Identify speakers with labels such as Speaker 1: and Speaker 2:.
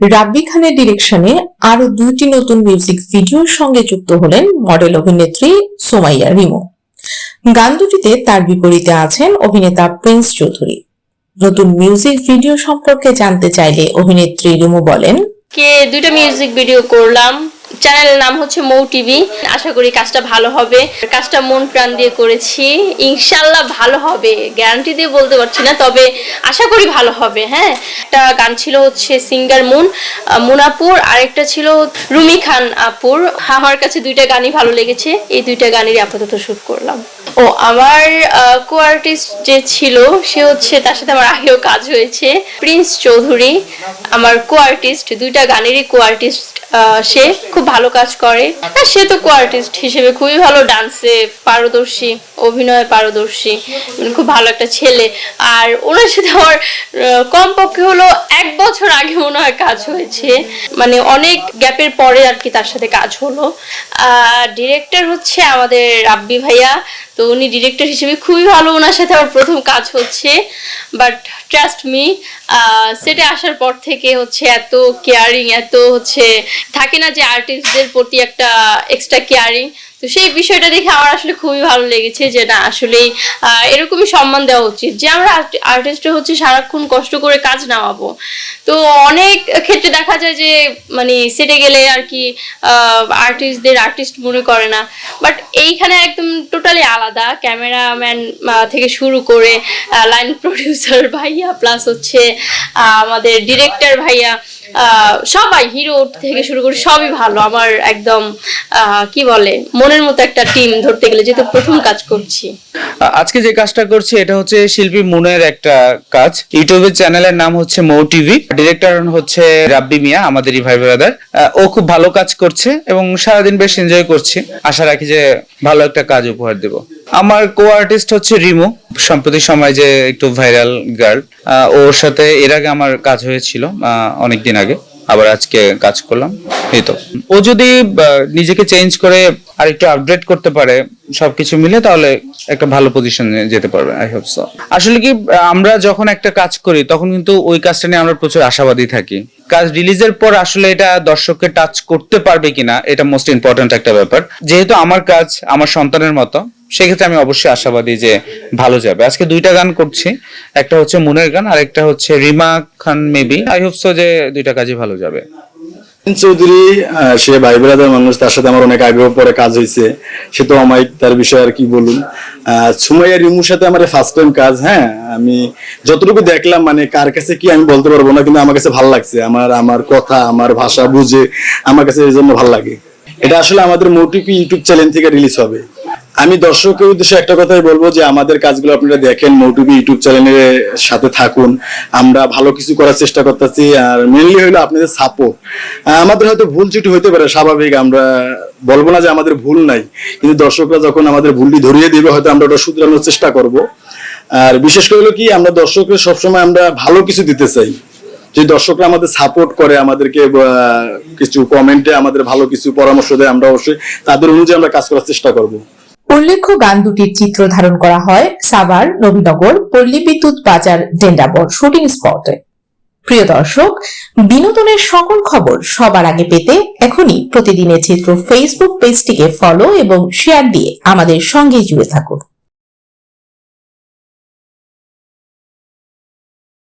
Speaker 1: রাব্বি খানের ডিরেকশনে আরও দুইটি নতুন মিউজিক ভিডিওর সঙ্গে যুক্ত হলেন মডেল অভিনেত্রী সোমাইয়া রিমো। গান দুটিতে তার বিপরীতে আছেন অভিনেতা প্রিন্স চৌধুরী। নতুন মিউজিক ভিডিও সম্পর্কে জানতে চাইলে অভিনেত্রী রিমো বলেন,
Speaker 2: কে? দুইটা মিউজিক ভিডিও করলাম। চ্যানেলের নাম হচ্ছে মৌ টিভি। আশা করি কাজটা ভালো হবে। কাজটা মন প্রাণ দিয়ে করেছি। ইনশাল্লাহ ভালো হবে। গ্যারান্টি দিয়ে বলতে পারছি না, তবে আশা করি ভালো হবে হ্যাঁ? একটা গান ছিল হচ্ছে সিঙ্গার মুন মুনাপুর। আরেকটা ছিল রুমি খান আপুর। আমার কাছে দুইটা গানই ভালো লেগেছে। এই দুইটা গানেরই আপাতত শুট করলাম। ও, আমার কো আর্টিস্ট যে ছিল, সে হচ্ছে তার সাথে আমার আগেও কাজ হয়েছে। প্রিন্স চৌধুরী আমার কো আর্টিস্ট দুইটা গানেরই কো আর্টিস্ট সে খুব ভালো কাজ করে। আর সে তো কো আর্টিস্ট হিসেবে, খুবই ভালো ডান্সে পারদর্শী, অভিনয়ে পারদর্শী মানে খুব ভালো একটা ছেলে। আর ওনার সাথে আমার কমপক্ষে হলো এক বছর আগে মনে হয় কাজ হয়েছে। মানে অনেক গ্যাপের পরে আর কি তার সাথে কাজ হলো। ডিরেক্টর হচ্ছে আমাদের রাব্বি ভাইয়া। তো উনি ডিরেক্টর হিসেবে খুবই ভালো ওনার সাথে আমার প্রথম কাজ হচ্ছে। বাট ট্রাস্ট মি সেটে আসার পর থেকে হচ্ছে এত কেয়ারিং এত হচ্ছে থাকে না যে আর্টিস্টদের প্রতি একটা এক্সট্রা কেয়ারিং তো সেই বিষয়টা দেখে আমার আসলে খুবই ভালো লেগেছে যে না, আসলেই এরকমই সম্মান দেওয়া উচিত যে আমরা আর্টিস্টরা হচ্ছে সারাক্ষণ কষ্ট করে কাজ নামাবো। তো অনেক ক্ষেত্রে দেখা যায় যে মানে সেটে গেলে আর কি আর্টিস্টদের আর্টিস্ট মনে করে না। বাট এইখানে একদম টোটালি আলাদা। ক্যামেরাম্যান থেকে শুরু করে লাইন প্রডিউসার ভাইয়া প্লাস হচ্ছে আমাদের ডিরেক্টর ভাইয়া। সবাই হিরো থেকে শুরু করে সবই ভালো। আমার একদম কি বলে, মনের মতো একটা টিম ধরতে গেলে যেহেতু প্রথম কাজ করছি।
Speaker 3: আজকে যে কাজটা করছি, এটা হচ্ছে শিল্পী মুনের একটা কাজ। ইউটিউবের চ্যানেলের নাম হচ্ছে মৌ টিভি। ডিরেক্টর হচ্ছে রাব্বি মিয়া আমাদেরই ভাই ব্রাদার। ও খুব ভালো কাজ করছে এবং সারাদিন বেশ এনজয় করছি। আশা রাখি যে ভালো একটা কাজ উপহার দেব। আমার কো আর্টিস্ট হচ্ছে রিমু, সম্প্রতি সময় যে একটু ভাইরাল গার্ল ওর সাথে এর আগে আমার কাজ হয়েছিল অনেক দিন আগে। আবার আজকে কাজ করলাম, এই তো। ও যদি নিজেকে চেঞ্জ করে আর একটু আপডেট করতে পারে, সবকিছু মিলে তাহলে একটা ভালো পজিশনে যেতে পারবে আই হোপ সো আসলে কি আমরা যখন একটা কাজ করি, তখন কিন্তু ওই কাজটা নিয়ে আমরা প্রচুর আশাবাদী থাকি। কাজ রিলিজের পর আসলে এটা দর্শককে টাচ করতে পারবে কিনা, এটা মোস্ট ইম্পর্ট্যান্ট একটা ব্যাপার। যেহেতু আমার কাজ, আমার সন্তানের মতো সেক্ষেত্রে আমি অবশ্যই আশাবাদী যে ভালো যাবে। আজকে দুইটা গান করছি। একটা হচ্ছে মুনের গান আর একটা হচ্ছে Rima Khan maybe. I hope যে দুইটা কাজই ভালো যাবে।
Speaker 4: চৌধুরী সে ভাই ব্রাদার মানুষ, তার সাথে আমার অনেক আগেও পরে কাজ হয়েছে। সে তো আমায় তার বিষয়ে আর কি বলুন। সুমাইয়া রিমুর সাথে আমার ফার্স্ট টাইম কাজ হ্যাঁ? আমি যতটুকু দেখলাম মানে কার কাছে কি আমি বলতে পারব না, কিন্তু আমার কাছে ভালো লাগছে। আমার আমার কথা, আমার ভাষা বুঝে আমার কাছে এই জন্য ভালো লাগে। এটা আসলে আমাদের মোটিপি ইউটিউব চ্যানেল থেকে রিলিজ হবে। আমি দর্শকের উদ্দেশ্যে একটা কথাই বলব যে আমাদের কাজগুলো আপনারা দেখেন, মৌটুবি ইউটিউব চ্যানেলের সাথে থাকুন। আমরা ভালো কিছু করার চেষ্টা করতেছি, আর মেনলি হলো আপনাদের সাপোর্ট আমাদের হয়তো ভুল ত্রুটি হতে পারে, স্বাভাবিক, আমরা বলব না যে আমাদের ভুল নাই, কিন্তু দর্শকরা যখন আমাদের ভুলটি ধরিয়ে দিবে, হয়তো আমরা ওটা শুধরানোর চেষ্টা করব। আর বিশেষ করে হলো কি, আমরা দর্শককে সবসময় আমরা ভালো কিছু দিতে চাই। যে দর্শকরা আমাদের সাপোর্ট করে, আমাদেরকে কিছু কমেন্টে আমাদের ভালো কিছু পরামর্শ দেয়, আমরা অবশ্যই তাদের অনুযায়ী আমরা কাজ করার চেষ্টা করব।
Speaker 1: উল্লেখ্য গান দুটির চিত্র ধারণ করা হয় সাভার, নবীনগর পল্লী বিদ্যুৎ বাজার, ডেন্ডাবর শুটিং স্পটে। প্রিয় দর্শক, বিনোদনের সকল খবর সবার আগে পেতে এখনই প্রতিদিনের চিত্র ফেসবুক পেজটিকে ফলো এবং শেয়ার দিয়ে আমাদের সঙ্গে জুড়ে থাকুন।